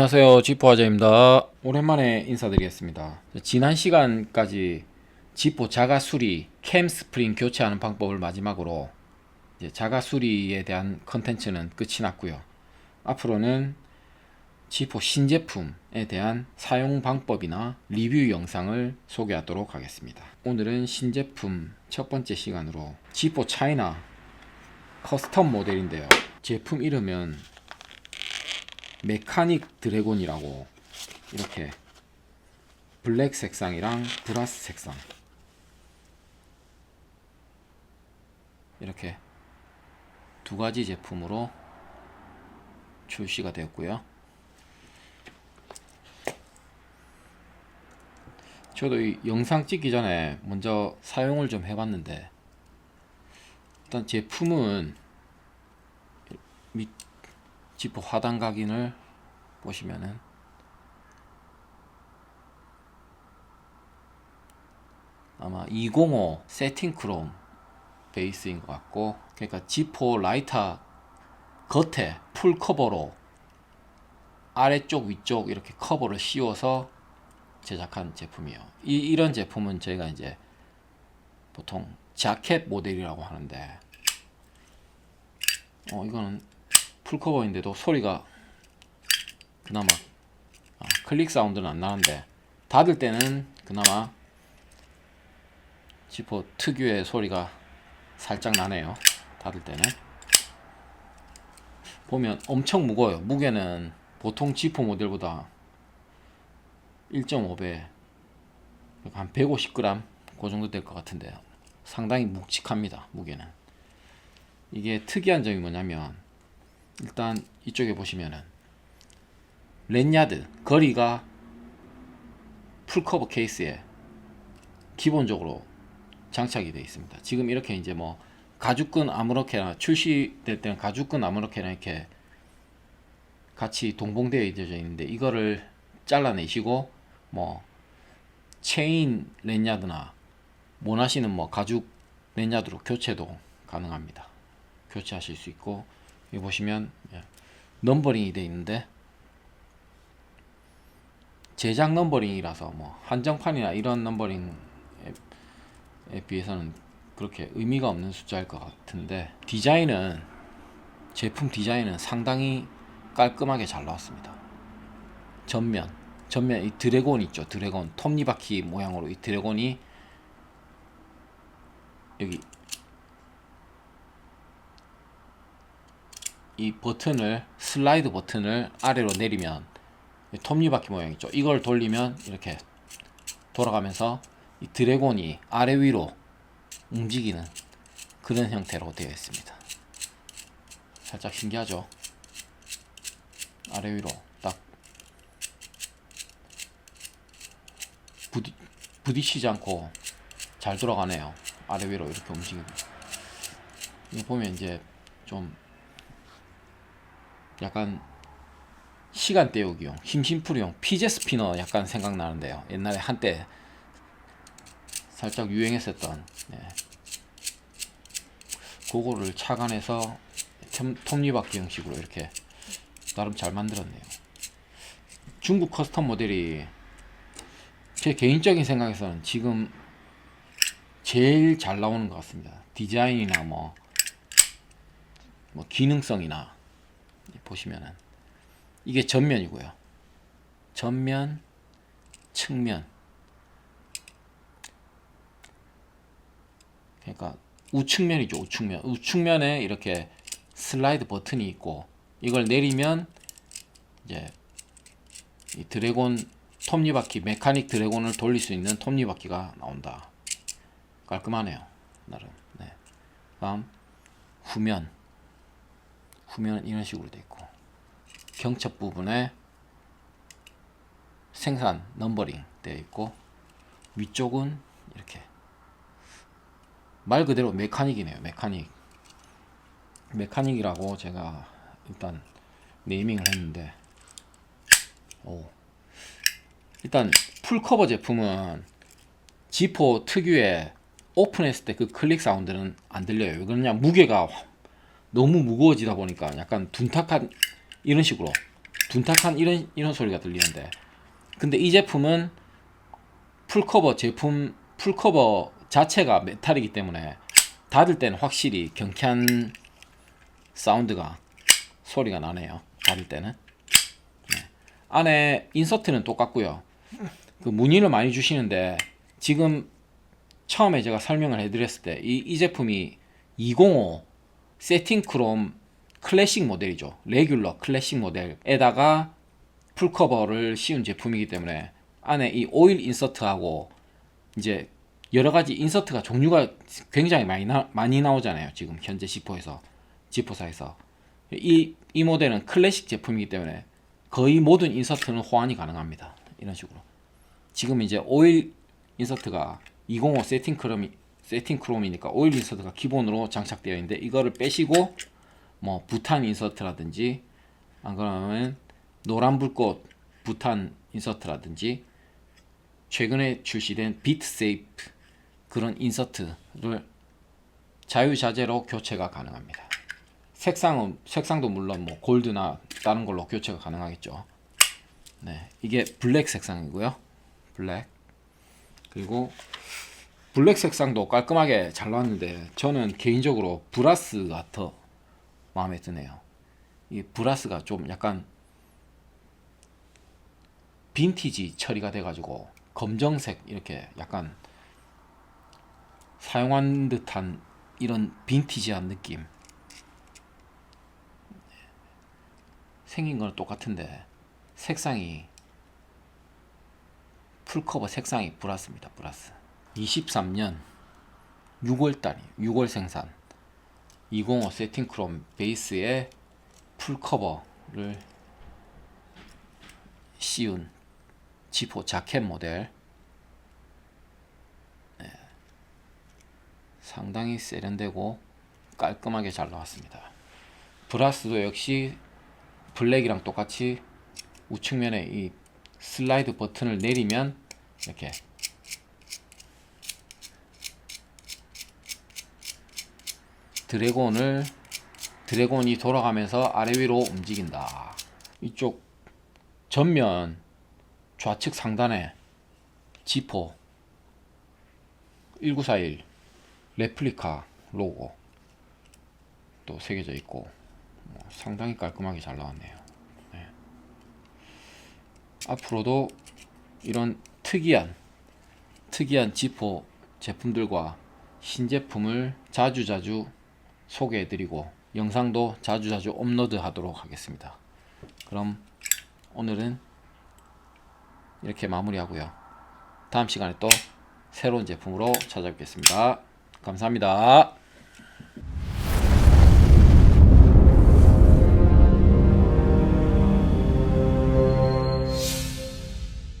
안녕하세요. 지포화자입니다. 오랜만에 인사드리겠습니다. 지난 시간까지 지포 자가 수리 캠 스프링 교체하는 방법을 마지막으로 이제 자가 수리에 대한 컨텐츠는 끝이 났고요. 앞으로는 지포 신제품에 대한 사용 방법이나 리뷰 영상을 소개하도록 하겠습니다. 오늘은 신제품 첫 번째 시간으로 지포 차이나 커스텀 모델인데요. 제품 이름은 메카닉 드래곤이라고 이렇게 블랙 색상이랑 브라스 색상 이렇게 두 가지 제품으로 출시가 되었고요. 저도 이 영상 찍기 전에 먼저 사용을 좀 해봤는데 일단 제품은 밑 지퍼 하단 각인을 보시면은 아마 205 세팅 크롬 베이스인 것 같고 그러니까 지포 라이터 겉에 풀 커버로 아래쪽 위쪽 이렇게 커버를 씌워서 제작한 제품이에요. 이 이런 제품은 저희가 이제 보통 자켓 모델이라고 하는데 어 이거는 풀커버인데도 소리가 그나마 아, 클릭 사운드는 안 나는데 닫을 때는 그나마 지퍼 특유의 소리가 살짝 나네요. 닫을 때는 보면 엄청 무거워요. 무게는 보통 지퍼 모델보다 1.5배 한 150g 그 정도 될 것 같은데요. 상당히 묵직합니다. 무게는 이게 특이한 점이 뭐냐면 일단 이쪽에 보시면은 랜야드 거리가 풀커버 케이스에 기본적으로 장착이 되어 있습니다. 지금 이렇게 이제 뭐 가죽끈 아무렇게나 출시될 때는 가죽끈 아무렇게나 이렇게 같이 동봉되어 있어져 있는데 이거를 잘라내시고 뭐 체인 랜야드나 원하시는 뭐 가죽 랜야드로 교체도 가능합니다. 교체하실 수 있고 여기 보시면 예, 넘버링이 되어 있는데 제작 넘버링이라서 뭐 한정판이나 이런 넘버링에 비해서는 그렇게 의미가 없는 숫자일 것 같은데 디자인은 제품 디자인은 상당히 깔끔하게 잘 나왔습니다. 전면 전면 이 드래곤 있죠 드래곤 톱니바퀴 모양으로 이 드래곤이 여기 이 버튼을 슬라이드 버튼을 아래로 내리면 이 톱니바퀴 모양 있죠. 이걸 돌리면 이렇게 돌아가면서 이 드래곤이 아래 위로 움직이는 그런 형태로 되어 있습니다. 살짝 신기하죠? 아래 위로 딱 부딪, 부딪히지 않고 잘 돌아가네요. 아래 위로 이렇게 움직이고. 이거 보면 이제 좀 약간 시간 때우기용, 힘심풀이용 피제 스피너 약간 생각나는데요. 옛날에 한때 살짝 유행했었던 네. 그거를 착안해서 톱- 톱니바퀴 형식으로 이렇게 나름 잘 만들었네요. 중국 커스텀 모델이 제 개인적인 생각에서는 지금 제일 잘 나오는 것 같습니다. 디자인이나 뭐, 뭐 기능성이나 보시면은 이게 전면이고요. 전면, 측면. 그러니까 우측면이죠. 우측면. 우측면에 이렇게 슬라이드 버튼이 있고 이걸 내리면 이제 이 드래곤 톱니바퀴 메카닉 드래곤을 돌릴 수 있는 톱니바퀴가 나온다. 깔끔하네요. 나름. 네. 다음 후면. 후면은 이런 식으로 돼 있고 경첩 부분에 생산 넘버링 되어 있고 위쪽은 이렇게 말 그대로 메카닉이네요. 메카닉. 메카닉이라고 제가 일단 네이밍을 했는데 오. 일단 풀커버 제품은 지포 특유의 오픈했을 때 그 클릭 사운드는 안 들려요. 왜 그러냐 무게가 너무 무거워지다 보니까 약간 둔탁한 이런 식으로 둔탁한 이런 이런 소리가 들리는데 근데 이 제품은 풀커버 제품 풀커버 자체가 메탈이기 때문에 닫을 때는 확실히 경쾌한 사운드가 소리가 나네요. 닫을 때는 네. 안에 인서트는 똑같고요. 그 문의를 많이 주시는데 지금 처음에 제가 설명을 해드렸을 때 이 이 제품이 205 세팅 크롬 클래식 모델이죠. 레귤러 클래식 모델에다가 풀커버를 씌운 제품이기 때문에 안에 이 오일 인서트하고 이제 여러 가지 인서트가 종류가 굉장히 많이 나, 많이 나오잖아요. 지금 현재 지포에서 지포사에서 이, 이 모델은 클래식 제품이기 때문에 거의 모든 인서트는 호환이 가능합니다. 이런 식으로 지금 이제 오일 인서트가 205 세팅 크롬이 세팅 크롬이니까 오일 인서트가 기본으로 장착되어 있는데 이거를 빼시고 뭐 부탄 인서트라든지 안 그러면 노란 불꽃 부탄 인서트라든지 최근에 출시된 비트 세이프 그런 인서트를 자유자재로 교체가 가능합니다. 색상은 색상도 물론 뭐 골드나 다른 걸로 교체가 가능하겠죠. 네, 이게 블랙 색상이고요. 블랙 그리고 블랙 색상도 깔끔하게 잘 나왔는데 저는 개인적으로 브라스가 더 마음에 드네요. 이 브라스가 좀 약간 빈티지 처리가 돼가지고 검정색 이렇게 약간 사용한 듯한 이런 빈티지한 느낌. 생긴 건 똑같은데 색상이 풀커버 색상이 브라스입니다 브라스. 23년 6월달이 6월 생산 205 세팅 크롬 베이스에 풀커버를 씌운 지포 자켓 모델 네. 상당히 세련되고 깔끔하게 잘 나왔습니다 브라스도 역시 블랙이랑 똑같이 우측면에 이 슬라이드 버튼을 내리면 이렇게 드래곤을 드래곤이 돌아가면서 아래 위로 움직인다. 이쪽 전면 좌측 상단에 지포 1941 레플리카 로고 또 새겨져 있고 뭐 상당히 깔끔하게 잘 나왔네요. 네. 앞으로도 이런 특이한 특이한 지포 제품들과 신제품을 자주자주 소개해드리고 영상도 자주자주 업로드 하도록 하겠습니다. 그럼 오늘은 이렇게 마무리하고요. 다음 시간에 또 새로운 제품으로 찾아뵙겠습니다. 감사합니다.